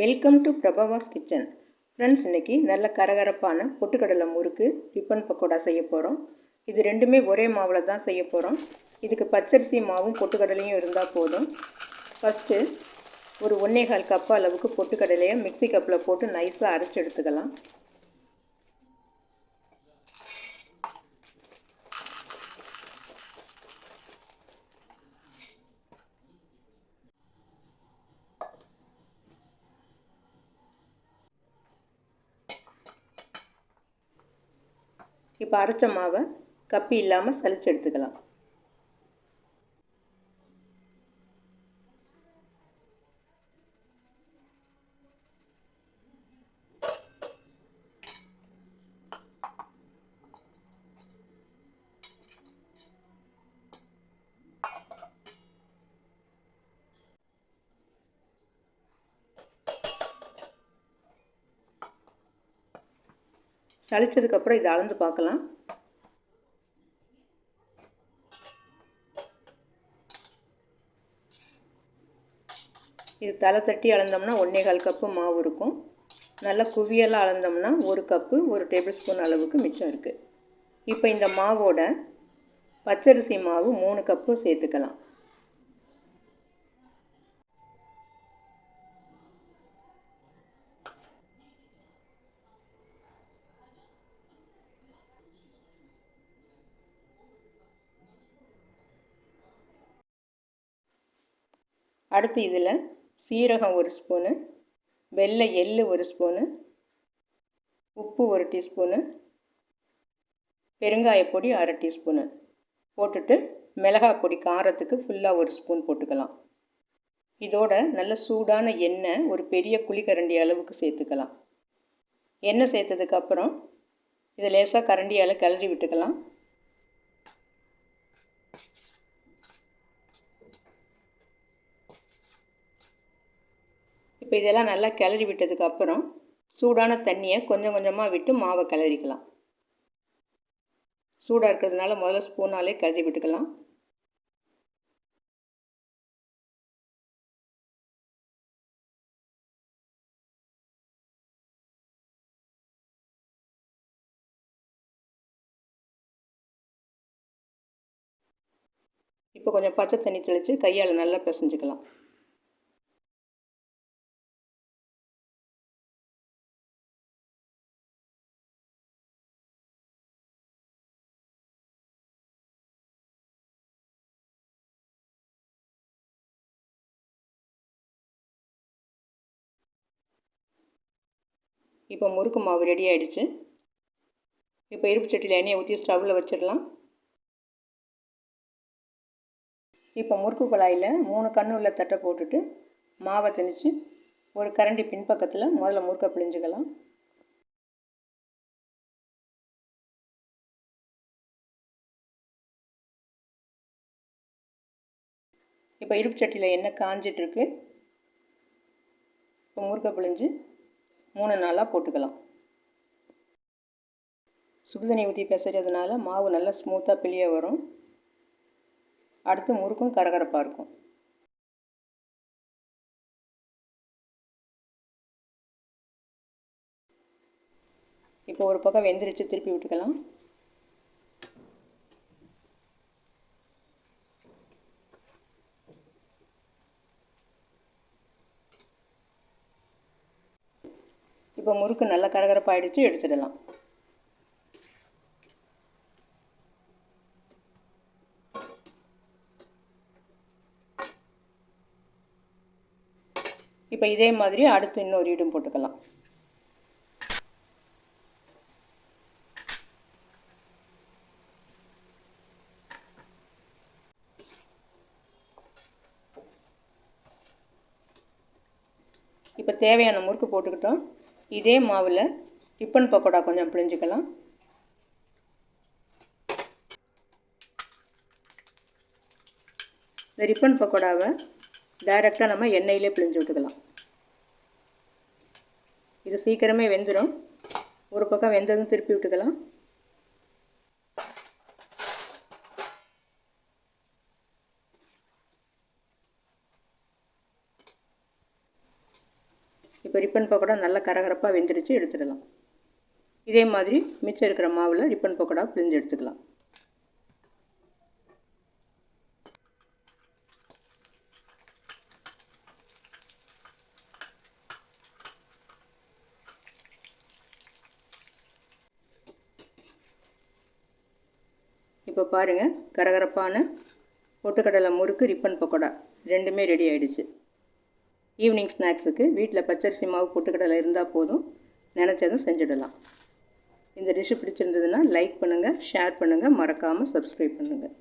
Welcome to Prabhava's kitchen friends இன்றைக்கி நல்ல கரகரப்பான பொட்டுக்கடலை முறுக்கு டிஃபன் பக்கோடா செய்ய போகிறோம் இது ரெண்டுமே ஒரே மாவில் தான் செய்ய போகிறோம் இதுக்கு பச்சரிசி மாவும் பொட்டுக்கடலையும் இருந்தால் போதும். ஃபஸ்ட்டு ஒரு ஒன்றே கால் கப் அளவுக்கு பொட்டுக்கடலையை மிக்ஸி கப்பில் போட்டு நைஸாக அரைச்சி எடுத்துக்கலாம். இப்போ அரைச்ச மாவை கப்பி இல்லாமல் சளிச்சு எடுத்துக்கலாம். சளிச்சதுக்கப்புறம் இதை அளந்து பார்க்கலாம். இது தலை தட்டி அளந்தோம்னா ஒன்றே கால் கப்பு மாவு இருக்கும். நல்லா குவியெல்லாம் அளந்தோம்னா ஒரு கப்பு ஒரு டேபிள் ஸ்பூன் அளவுக்கு மிச்சம் இருக்குது இப்போ இந்த மாவோட பச்சரிசி மாவு மூணு கப்பு சேர்த்துக்கலாம். அடுத்து இதில் சீரகம் ஒரு ஸ்பூனு வெள்ளை எள் ஒரு ஸ்பூனு உப்பு ஒரு டீஸ்பூனு பெருங்காயப்பொடி அரை டீஸ்பூனு போட்டுட்டு மிளகாய் பொடி காரத்துக்கு ஃபுல்லாக ஒரு ஸ்பூன் போட்டுக்கலாம். இதோட நல்ல சூடான எண்ணெய் ஒரு பெரிய குழிக்கரண்டி அளவுக்கு சேர்த்துக்கலாம். எண்ணெய் சேர்த்ததுக்கப்புறம் இதை லேசாக கரண்டியால் கிளறி விட்டுக்கலாம். இப்போ இதெல்லாம் நல்லா கிளறி விட்டதுக்கப்புறம் சூடான தண்ணியை கொஞ்சம் கொஞ்சமாக விட்டு மாவை கிளறிக்கலாம். சூடாக இருக்கிறதுனால முதல்ல ஸ்பூனாலே கிளறி விட்டுக்கலாம். இப்போ கொஞ்சம் பச்சை தண்ணி தெளித்து கையால் நல்லா பிசைஞ்சுக்கலாம். இப்போ முறுக்கு மாவு ரெடி ஆகிடுச்சு இப்போ இருப்பு சட்டியில் எண்ணெயை ஊற்றி ஸ்டவ்வில் வச்சிடலாம். இப்போ முறுக்கு குழாயில் மூணு கண்ணு உள்ள தட்டை போட்டுட்டு மாவை திணிச்சு ஒரு கரண்டி பின்பக்கத்தில் முதல்ல முறுக்கை பிழிஞ்சுக்கலாம். இப்போ இருப்பு சட்டியில் எண்ணெய் காஞ்சிட்ருக்கு இப்போ முறுக்க பிழிஞ்சு மூணு நாளாக போட்டுக்கலாம். சுடுதண்ணி ஊற்றி பிசைறதுனால மாவு நல்லா ஸ்மூத்தாக பிழிய வரும். அடுத்து முறுக்கும் கரகரப்பாக இருக்கும். இப்போ ஒரு பக்கம் வெந்திரிச்சு திருப்பி விட்டுக்கலாம். இப்போ முறுக்கு நல்லா கரகரப்பாயிடுச்சு எடுத்துடலாம். இப்போ இதே மாதிரி அடுத்து இன்னொரு இடம் போட்டுக்கலாம். இப்போ தேவையான முறுக்கு போட்டுக்கிட்டோம். இதே மாவில் டிப்பன் பக்கோடா கொஞ்சம் பிழிஞ்சிக்கலாம். இந்த ரிப்பன் பக்கோடாவை டைரெக்டாக நம்ம எண்ணெயிலே பிழிஞ்சு விட்டுக்கலாம். இது சீக்கிரமே வெந்துடும் ஒரு பக்கம் வெந்ததும் திருப்பி விட்டுக்கலாம். இப்போ ரிப்பன் பக்கோடா நல்லா கரகரப்பாக வெந்துடுச்சு எடுத்துடலாம். இதே மாதிரி மிச்சம் இருக்கிற மாவில் ரிப்பன் பக்கோடா பிழிஞ்சு எடுத்துக்கலாம். இப்போ பாருங்கள் கரகரப்பான பொட்டுக்கடலை முறுக்கு ரிப்பன் பக்கோடா ரெண்டுமே ரெடி ஆயிடுச்சு. ஈவினிங் ஸ்நாக்ஸுக்கு வீட்டில் பச்சரிசி மாவு பொட்டுக்கடலை இருந்தால் போதும். நினச்சதும் செஞ்சிடலாம். இந்த டிஷ்ஷு பிடிச்சிருந்ததுன்னா லைக் பண்ணுங்கள் ஷேர் பண்ணுங்கள் மறக்காமல் சப்ஸ்கிரைப் பண்ணுங்கள்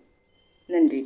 நன்றி.